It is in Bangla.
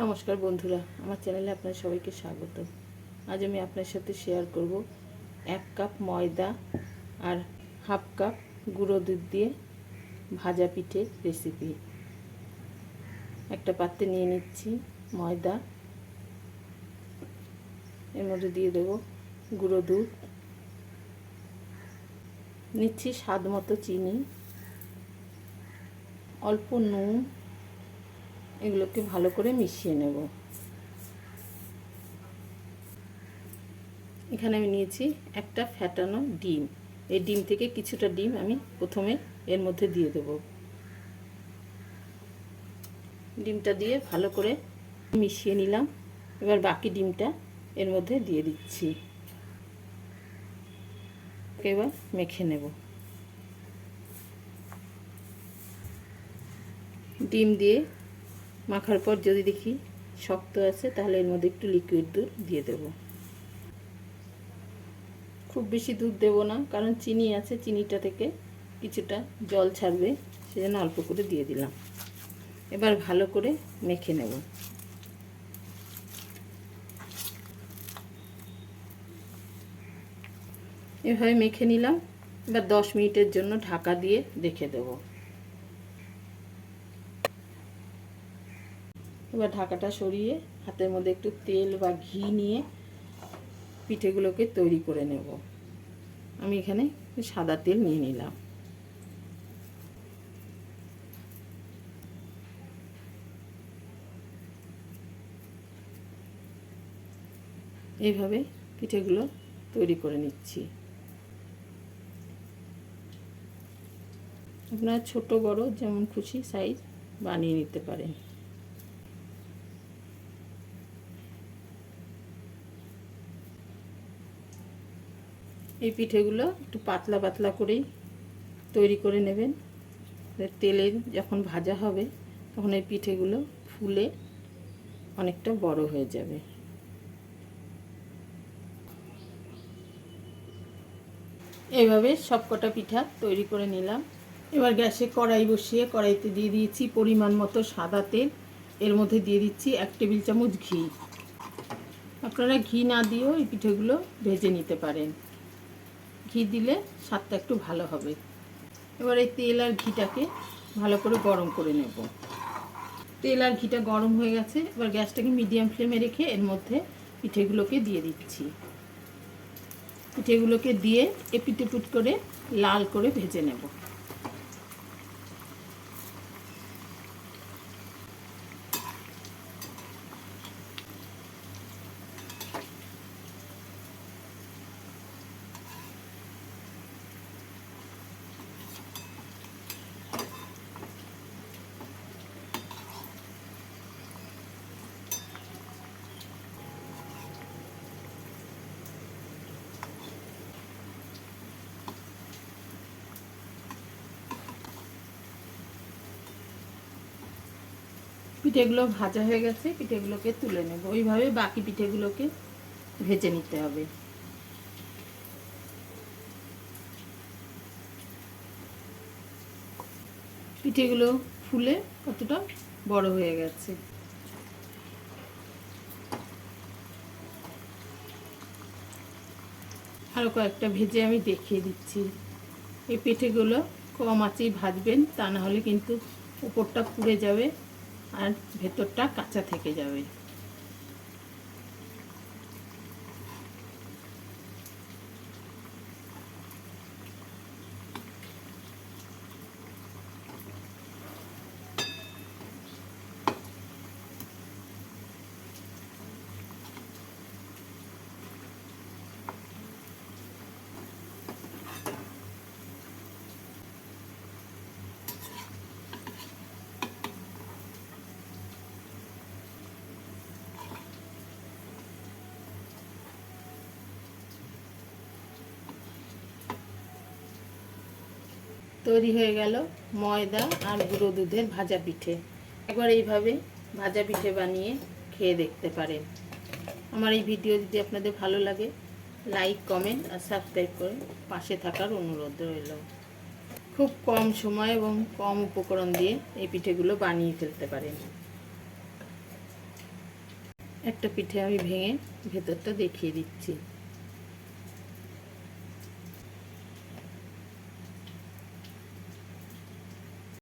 নমস্কার বন্ধুরা, আমার চ্যানেলে আপনার সবাইকে স্বাগত। আজ আমি আপনার সাথে শেয়ার করব এক কাপ ময়দা আর হাফ কাপ গুঁড়ো দুধ দিয়ে ভাজা পিঠে রেসিপি একটা পাত্রে নিয়ে নিচ্ছি ময়দা। এর মধ্যে দিয়ে দেবো গুঁড়ো দুধ। নিচ্ছি স্বাদ মতো চিনি। অল্প নুন এগুলোকে ভালো করে মিশিয়ে নেব। এখানে আমি নিয়েছি একটা ফ্যাটানো ডিম। এই ডিম থেকে কিছুটা ডিম আমি প্রথমে এর মধ্যে দিয়ে দেব। ডিমটা দিয়ে ভালো করে মিশিয়ে নিলাম। এবার বাকি ডিমটা এর মধ্যে দিয়ে দিচ্ছি। এবার মেখে নেব। ডিম দিয়ে মাখার পর যদি দেখি শক্ত আছে, তাহলে এর মধ্যে একটু লিকুইড দুধ দিয়ে দেব। খুব বেশি দুধ দেব না, কারণ চিনি আছে, চিনিটা থেকে কিছুটা জল ছাড়বে, সেজন্য অল্প করে দিয়ে দিলাম। এবার ভালো করে মেখে নেব। এভাবে মেখে নিলাম, এবার দশ মিনিটের জন্য ঢাকা দিয়ে রেখে দেবো। এবার ঢাকাটা সরিয়ে হাতের মধ্যে একটু তেল বা ঘি নিয়ে পিঠেগুলোকে তৈরি করে নেব। আমি এখানে সাদা তেল নিয়ে নিলাম। এইভাবে পিঠেগুলো তৈরি করে নিচ্ছি। আপনারা ছোট বড় যেমন খুশি সাইজ বানিয়ে নিতে পারেন। এই পিঠেগুলো একটু পাতলা পাতলা করেই তৈরি করে নেবেন। তেলে যখন ভাজা হবে, তখন এই পিঠেগুলো ফুলে অনেকটা বড় হয়ে যাবে। এইভাবে সবকটা পিঠা তৈরি করে নিলাম। এবার গ্যাসে কড়াই বসিয়ে কড়াইতে দিয়ে দিয়েছি পরিমাণ মতো সাদা তেল। এর মধ্যে দিয়ে দিচ্ছি এক টেবিল চামচ ঘি। আপনারা ঘি না দিয়েও এই পিঠেগুলো ভেজে নিতে পারেন। ঘি দিলে স্বাদটা একটু ভালো হবে। এবার এই তেল আর ঘিটাকে ভালো করে গরম করে নেব। তেল আর ঘিটা গরম হয়ে গেছে, এবার গ্যাসটাকে মিডিয়াম ফ্লেমে রেখে এর মধ্যে পিঠেগুলোকে দিয়ে দিচ্ছি। পিঠেগুলোকে দিয়ে এপিটেপুট করে লাল করে ভেজে নেব। পিঠেগুলো ভাজা হয়ে গেছে, পিঠেগুলোকে তুলে নেব। ওইভাবে বাকি পিঠেগুলোকে ভেজে নিতে হবে। পিঠেগুলো ফুলে কতটা বড় হয়ে গেছে। আরও কয়েকটা ভেজে আমি দেখিয়ে দিচ্ছি। এই পিঠেগুলো কম আঁচেই ভাজবেন, তা না হলে কিন্তু উপরটা পুড়ে যাবে। আর ভেতরটা কাঁচা থেকে যাবে। তৈরি হয়ে গেল ময়দা আর গুঁড়ো দুধের ভাজা পিঠে। একবার এইভাবে ভাজা পিঠে বানিয়ে খেয়ে দেখতে পারেন। আমার এই ভিডিও যদি আপনাদের ভালো লাগে, লাইক, কমেন্ট আর সাবস্ক্রাইব করে পাশে থাকার অনুরোধ রইল। খুব কম সময় এবং কম উপকরণ দিয়ে এই পিঠেগুলো বানিয়ে ফেলতে পারেন। একটা পিঠে আমি ভেঙে ভেতরটা দেখিয়ে দিচ্ছি।